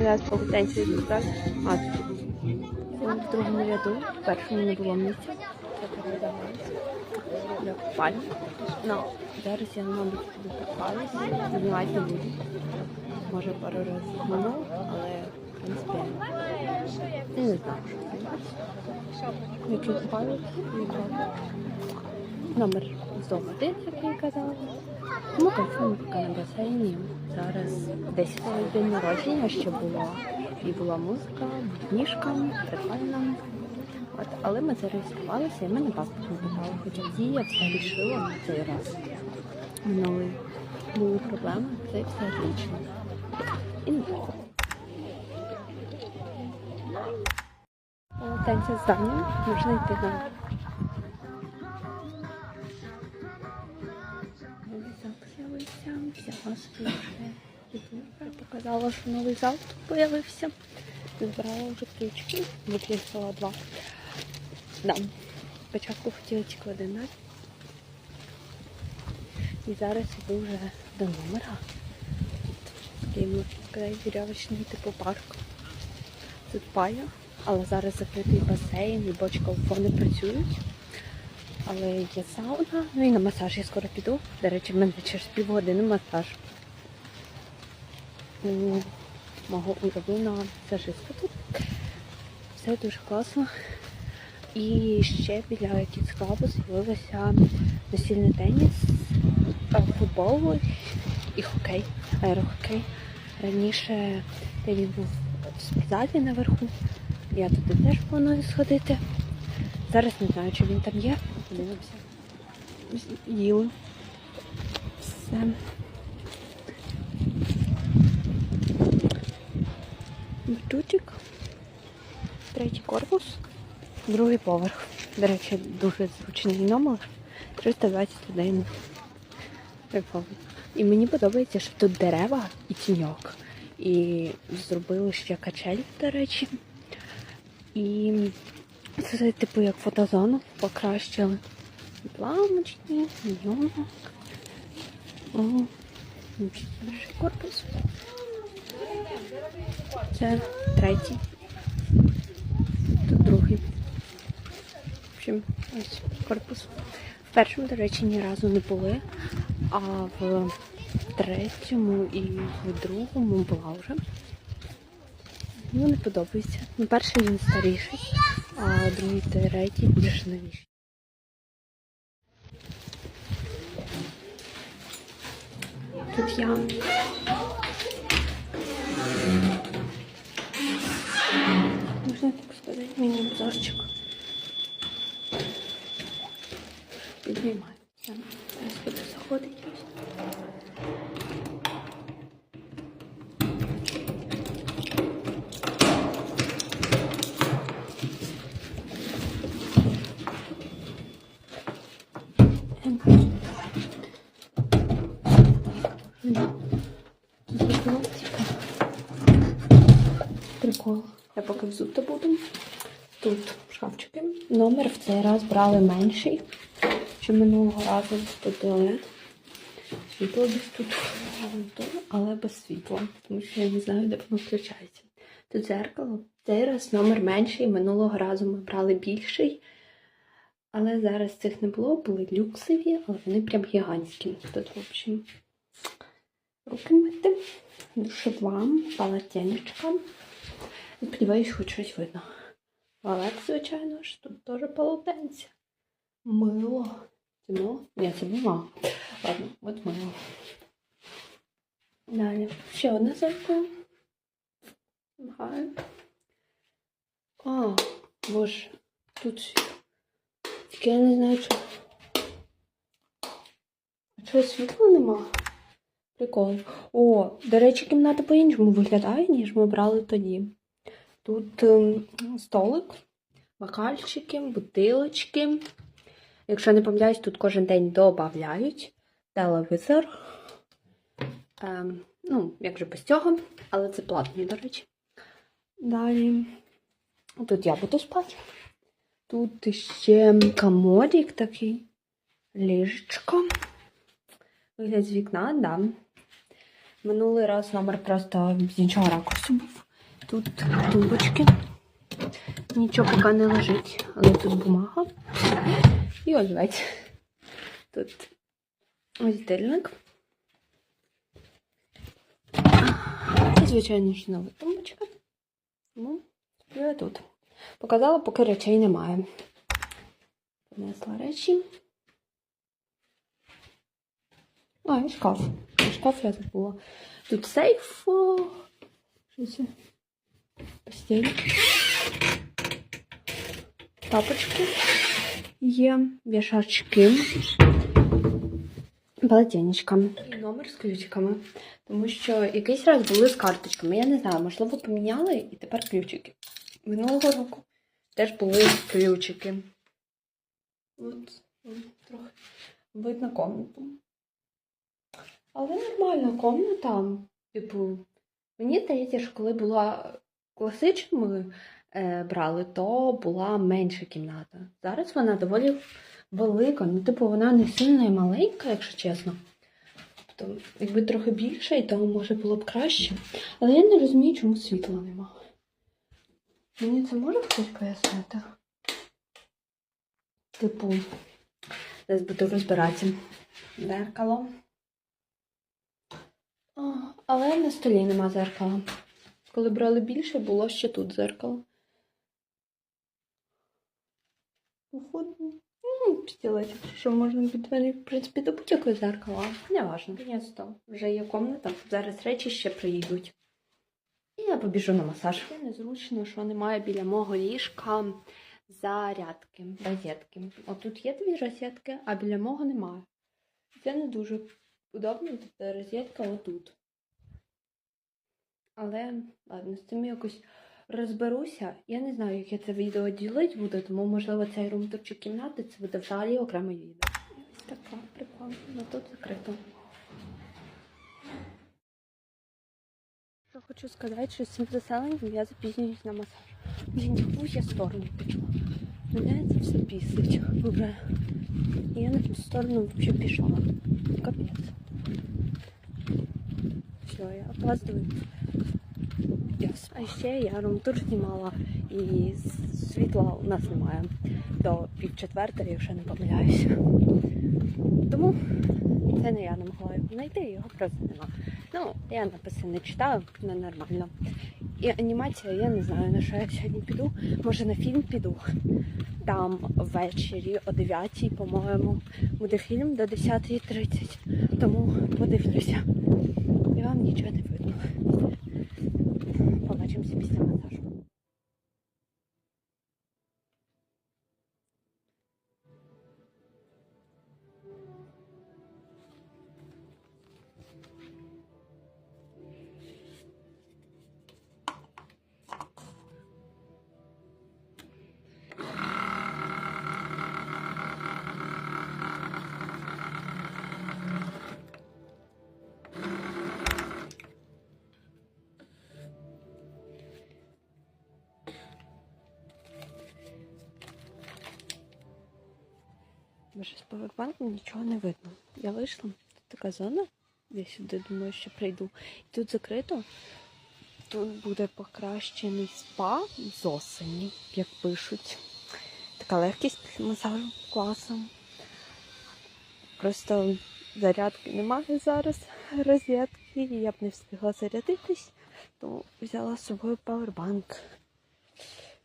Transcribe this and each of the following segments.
Зараз полотенці зібрати. А, в другому ряду. В першому не було місця. Для купання. Ну, зараз я, мабуть, буду купатися. Знімати не буду. Може пару разів минув, але в принципі я не знаю, що. Якщо купають, номер з дому один, як я казала. Тому кайфуємо поки на басейні. Зараз десь день народження ще було. І була музика, ніжка, прикольно. От, але ми зареєструвалися і ми на паспорт не питали, хоча дія все рішила на цей раз. Минулий були проблеми, це все отлично. І не так. Танці з Данією, можна йти на показала, що новий тут з'явився. Збирала вже ключки, викликала два. Да. Спочатку хотіла тільки один дати. І зараз іду вже до номера. Такий, можна сказати, вірьовочний типу парк. Тут пая, але зараз закритий басейн і бочка не працюють. Але є сауна, ну і на масаж я скоро піду. До речі, в мене через півгодини масаж. У мого улюбленого масажиста тут. Все дуже класно. І ще біля Kids Club з'явилося настільний теніс, футбол і хокей, аерохокей. Раніше він був в спортзалі наверху. Я туди теж планую сходити. Зараз не знаю, чи він там є. Подивимося. Їли. Все. Бутик. Третій корпус. Другий поверх. До речі, дуже зручний номер. 321. Прикольно. І мені подобається, що тут дерева і тіньок. І зробили ще качель, до речі. І це типу як фотозону покращили. Ламочки, йомок. О, корпус. Це третій. Тут другий. В общем, ось корпус. В першому, до речі, ні разу не були, а в третьому і в другому була вже. Ну, не подобається. Ну, перший він старіший, а другий третій більш новіший. Тут я. Можна так сказати, міні-обзорчик. Піднімається. Зараз буду заходити. Прикол. Я поки взута буду. Тут шкафчики. Номер в цей раз брали менший, чи минулого разу тут туалет. Світло десь тут, але без світла, тому що я не знаю, де воно включається. Тут дзеркало. Цей раз номер менший. Минулого разу ми брали більший. Але зараз цих не було, були люксові, але вони прям гігантські. Тут, в общем, руки мити, душова, полотенечка. Сподіваюсь, хоч щось видно. Валек, звичайно ж, тут теж полотенце. Мило. Це мило? Ні, це мило. Ладно, от мило. Далі. Ще одне зеркало. Махаю. А, боже, тут. Тільки я не знаю, що. А чого світла нема? Прикол. О, до речі, кімната по-іншому виглядає, ніж ми брали тоді. Тут ем, столик, бокальчики, бутилочки. Якщо не помиляюсь, тут кожен день додають телевізор. Ем, ну, як же без цього, але це платний, до речі. Далі. Тут я буду спати. Тут ще комодик такий, ліжечко. Вигляд з вікна, да. Минулий раз номер просто з іншого ракурсу був. Тут тумбочки. Нічого поки не лежить, але тут бумага. І олівець. Тут роздільник. І, звичайно ж, нова тумбочка. Ну, і тут. Показала, поки речей немає. Понесла речі. А, і шкаф. І шкаф я забула. Тут сейф. Що це? Постіль. Тапочки. Є вішачки. Полотенечка. І номер з ключиками. Тому що якийсь раз були з карточками. Я не знаю, можливо, поміняли і тепер ключики. Минулого року теж були ключики. От, трохи видно комнату. Але нормальна комната. Типу, мені здається, що коли була класична, ми е, брали, то була менша кімната. Зараз вона доволі велика. Ну, типу, вона не сильно і маленька, якщо чесно. Тобто, якби трохи більше, і то може було б краще. Але я не розумію, чому світла нема. Мені це може хтось пояснити? Типу, зараз буду розбиратися. Дзеркало. А, але на столі нема зеркала. Коли брали більше, було ще тут зеркало. Походу, ну, стілець, що можна підвести, в принципі, до будь-якого зеркала. Не важно. Вже є комната. Зараз речі ще приїдуть. І я побіжу на масаж. Це незручно, що немає біля мого ліжка зарядки, розетки. Отут є дві розетки, а біля мого немає. Це не дуже удобно, тобто розетка отут. Але ладно, з цим якось розберуся. Я не знаю, як я це відео ділити буду, тому можливо цей румтур чи кімнати це буде взагалі окреме відео. Ось така прикольна, але тут закрито. Що хочу сказати, що з цим заселенням я запізнююсь на масаж. Блін, яку я сторону пішла. Мене це все бісить вже. І я на ту сторону взагалі пішла. Капець. Все, я опаздую. Yes. А ще я румтур знімала і світла у нас немає до пів четвертої, якщо не помиляюся. Тому це не я не могла його знайти, його просто нема. Ну, я написи не читаю, не нормально. І анімація, я не знаю, на що я сьогодні піду. Може на фільм піду. Там ввечері о 9, по-моєму, буде фільм до 10.30. Тому подивлюся. І вам нічого не видно. Побачимося після монтажу. Боже, з павербанком нічого не видно. Я вийшла, тут така зона. Я сюди думаю, що прийду. І тут закрито. Тут буде покращений спа з осені, як пишуть. Така легкість після масажу класом. Просто зарядки немає зараз розетки, і я б не встигла зарядитись, тому взяла з собою павербанк.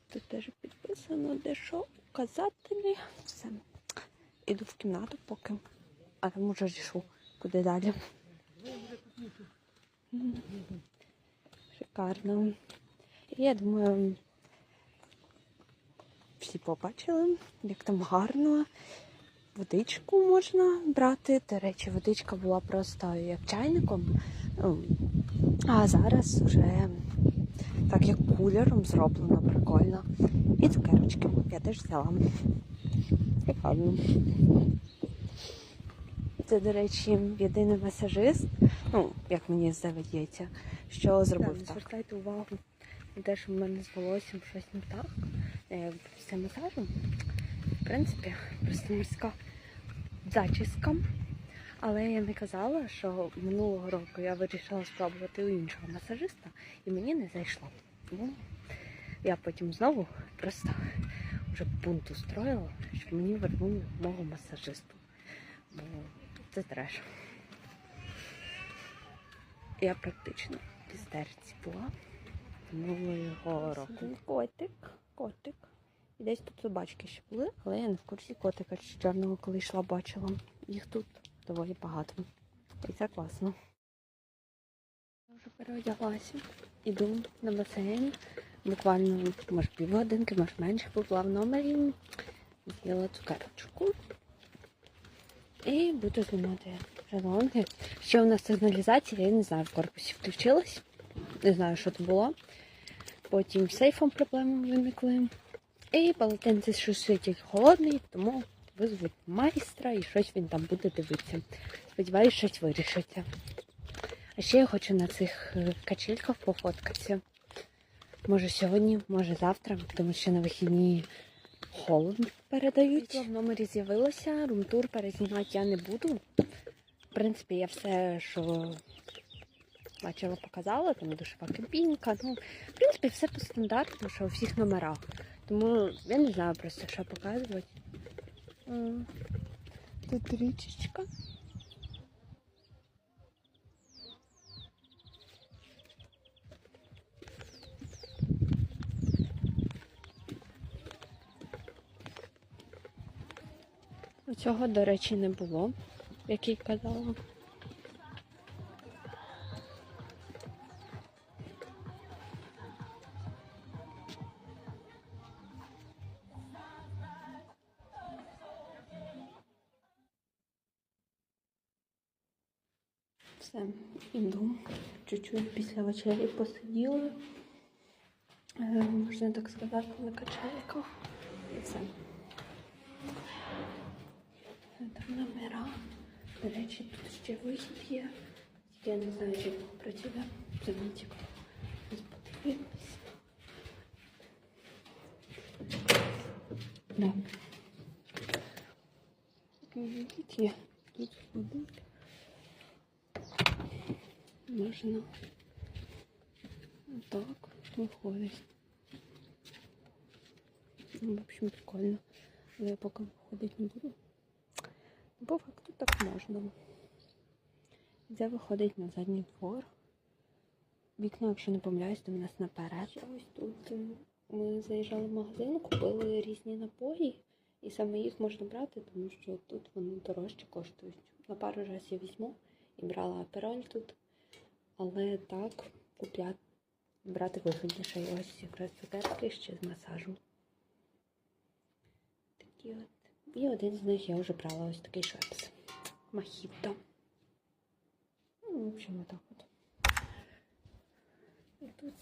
Тут теж підписано, де що указателі. Все. Іду в кімнату поки, а там уже рішу, куди далі. Шикарно. І я думаю, всі побачили, як там гарно. Водичку можна брати. До речі, водичка була просто як чайником. Ну, А зараз вже так як кулером зроблено прикольно. І цукерочки я теж взяла. Прикольно. Це, до речі, єдиний масажист, ну, як мені здається, що зробив так. Звертайте увагу на те, що в мене з волоссям щось не так. Е, Після масажу, в принципі, просто морська зачіска. Але я не казала, що минулого року я вирішила спробувати у іншого масажиста, і мені не зайшло. Тому я потім знову просто вже бунт устроїла, щоб мені вернули мого масажисту. Бо це треш. Я практично в істериці була минулого року. Котик, котик. І десь тут собачки ще були, але я не в курсі котика чи чорного, коли йшла, бачила. Їх тут доволі багато. І це класно. Я вже переодяглася. Іду на басейн. Буквально, може, півгодинки, може менше побула в номері. З'їла цукерочку. І буду знімати шезлонги. Ще у нас сигналізація, я не знаю, в корпусі включилась. Не знаю, що це було. Потім сейфом проблеми виникли. І полотенце що тільки холодний, тому визвуть майстра і щось він там буде дивитися. Сподіваюсь, щось вирішиться. А ще я хочу на цих е, качельках пофоткатися. Може сьогодні, може завтра, тому що на вихідні холодно передають. Світло в номері з'явилося, румтур перезнімати я не буду. В принципі, я все, що бачила, показала, там душова кабінка. Ну, в принципі, все по стандарту, що у всіх номерах. Тому я не знаю просто, що показувати. Тут річечка. Цього, до речі, не було, як я й казала. Все, іду. Чуть-чуть після вечері посиділи. Е, можна так сказати, на качельках. І все. Номера. До речі, тут ще вихід є. Я не знаю, чи працює. Ось подивимось. Да. Вихід є. Тут ходить. Можна так виходить. Ну, в общем, прикольно. Але я поки виходити не буду. По факту так можна. Це виходить на задній двор. Вікна, якщо не помиляюсь, то в нас наперед. Ось тут е, ми заїжджали в магазин, купили різні напої, і саме їх можна брати, тому що тут вони дорожче коштують. На пару разів я візьму і брала апероль тут. Але так купляти, брати вигідніше. Ось якраз цукерки ще з масажем. Такі от. І один з них я вже брала ось такий швепс. Махіто. Ну, в общем, отак от. І тут.